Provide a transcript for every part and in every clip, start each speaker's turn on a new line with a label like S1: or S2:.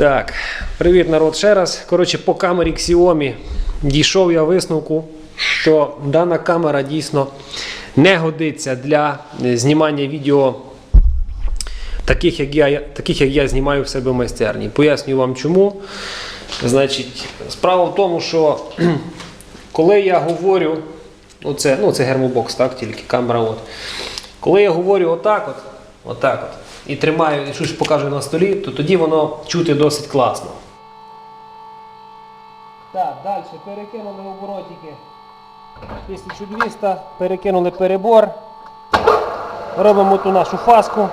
S1: Так, привіт, народ, ще раз. Коротше, по камері Xiaomi дійшов я висновку, що дана камера дійсно не годиться для знімання відео таких, як я, таких, як я знімаю в себе в майстерні. Пояснюю вам чому. Значить, справа в тому, що коли я говорю, оце, ну це гермобокс, так, тільки камера. От. Коли я говорю отак, от, отак от, і тримаю, і щось показую на столі, то тоді воно чути досить класно. Так, далі перекинули оборотики 1200, перекинули перебор. Робимо ту нашу фаску.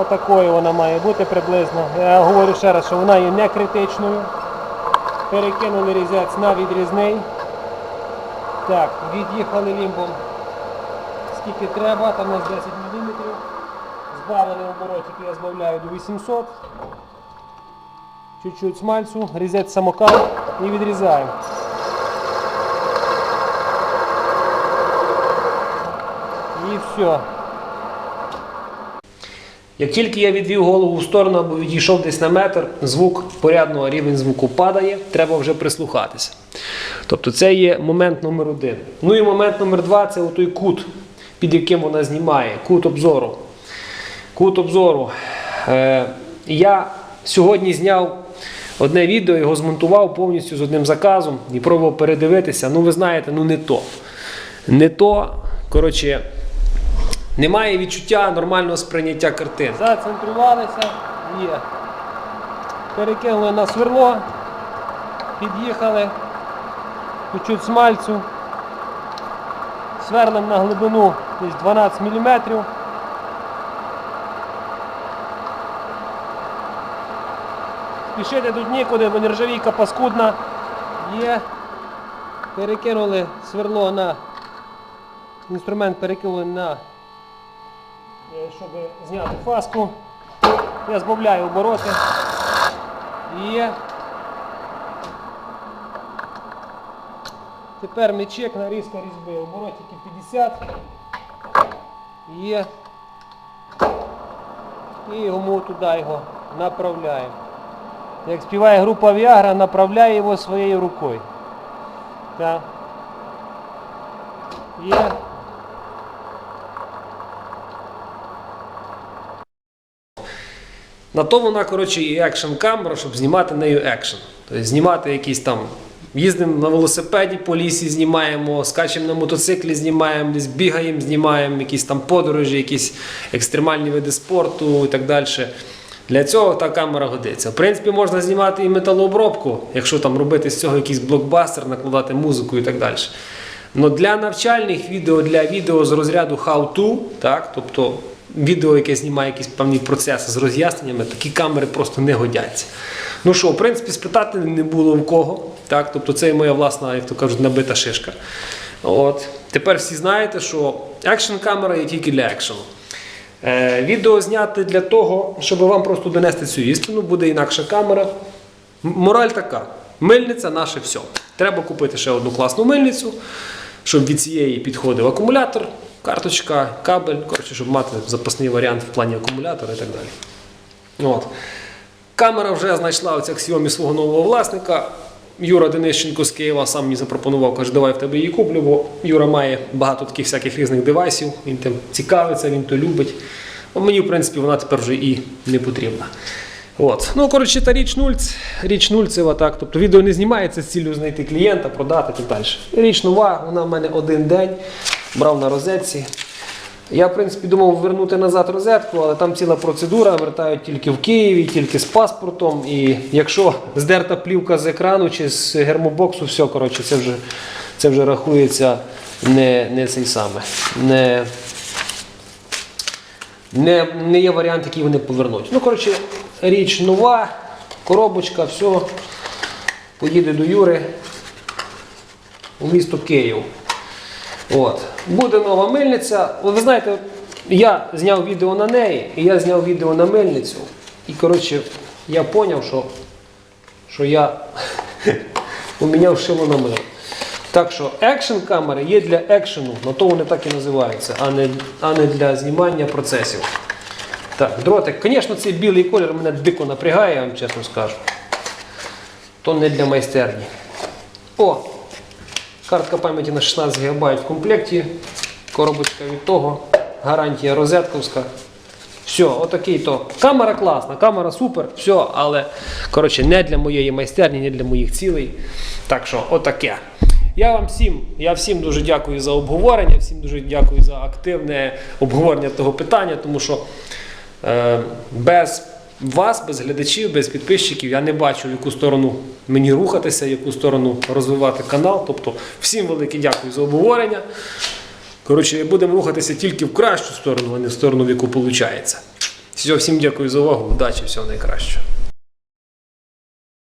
S1: Отакою вона має бути приблизно. Я говорю ще раз, що вона є не критичною. Перекинули різець на відрізний. Так, від'їхали лімбом скільки треба, там у нас 10 мм. Збавили оборотики, я збавляю до 800. Чуть-чуть смальцю, різець самокал і відрізаємо. І все. Як тільки я відвів голову в сторону або відійшов десь на метр, звук порядного рівень звуку падає, треба вже прислухатися. Тобто це є момент номер один. Ну і момент номер два це той кут, під яким вона знімає, кут обзору. Кут обзору. Е, я сьогодні зняв одне відео, його змонтував повністю з одним заказом і пробував передивитися. Ну, ви знаєте, ну не то. Не то. Коротше, немає відчуття нормального сприйняття картин. Зацентрувалися, є. Перекинули на сверло, під'їхали, чуть-чуть смальцю. Сверлим на глибину десь 12 мм. Спішити тут нікуди, бо нержавійка паскудна. Є. Перекинули сверло на інструмент перекинули на е, щоб зняти фаску. Я збавляю обороти. Є. Тепер мічек, нарізка різьби. Оборотики 50. Є. І йому туди його направляємо. Як співає група Viagra, направляє його своєю рукою. Так. Є. На то вона, коротше, і екшн камера, щоб знімати нею екшн. Тобто знімати якісь там. Їздимо на велосипеді по лісі, знімаємо, скачемо на мотоциклі, знімаємо, десь бігаємо, знімаємо якісь там подорожі, якісь екстремальні види спорту і так далі. Для цього та камера годиться. В принципі, можна знімати і металообробку, якщо там робити з цього якийсь блокбастер, накладати музику і так далі. Но для навчальних відео, для відео з розряду how to, так, тобто відео, яке знімає якісь певні процеси з роз'ясненнями, такі камери просто не годяться. Ну що, в принципі, спитати не було в кого. Так? Тобто це моя власна, як то кажуть, набита шишка. От. Тепер всі знаєте, що екшн камера є тільки для екшену. Е, відео зняти для того, щоб вам просто донести цю істину, буде інакша камера. Мораль така: мильниця наше все. Треба купити ще одну класну мильницю, щоб від цієї підходив акумулятор, карточка, кабель, коротше, щоб мати запасний варіант в плані акумулятора і так далі. От. Камера вже знайшла оця Xiaomi свого нового власника. Юра Денищенко з Києва сам мені запропонував, каже, давай в тебе її куплю, бо Юра має багато таких всяких різних девайсів, він тим цікавиться, він то любить. А мені, в принципі, вона тепер вже і не потрібна. От. Ну, коротше, та річ нульц, річ нульцева, так. Тобто відео не знімається з цілею знайти клієнта, продати і так далі. Річ нова, вона в мене один день, брав на розетці. Я, в принципі, думав вернути назад розетку, але там ціла процедура, вертають тільки в Києві, тільки з паспортом. І якщо здерта плівка з екрану чи з гермобоксу, все, коротше, це вже, це вже рахується не, не цей саме. Не, не, не є варіант, який вони повернуть. Ну, коротше, річ нова, коробочка, все. Поїде до Юри у місто Київ. От. Буде нова мильниця. Ви знаєте, я зняв відео на неї, і я зняв відео на мильницю. І коротше, я зрозумів, що, що я поміняв шило на мило. Так що екшн камери є для екшену, на то вони так і називаються, а не, а не для знімання процесів. Так, дротик. Звісно, цей білий колір мене дико напрягає, я вам чесно скажу. То не для майстерні. О! Картка пам'яті на 16 ГБ в комплекті. Коробочка від того. Гарантія розетковська. Все, отакий то. Камера класна, камера супер, все, але коротше, не для моєї майстерні, не для моїх цілей. Так що, отаке. Я вам всім, я всім дуже дякую за обговорення, всім дуже дякую за активне обговорення того питання, тому що е, без вас, без глядачів, без підписчиків, я не бачу, в яку сторону мені рухатися, в яку сторону розвивати канал. Тобто, всім велике дякую за обговорення. Коротше, будемо рухатися тільки в кращу сторону, а не в сторону, в яку виходить. Все, всім дякую за увагу, удачі, всього найкращого.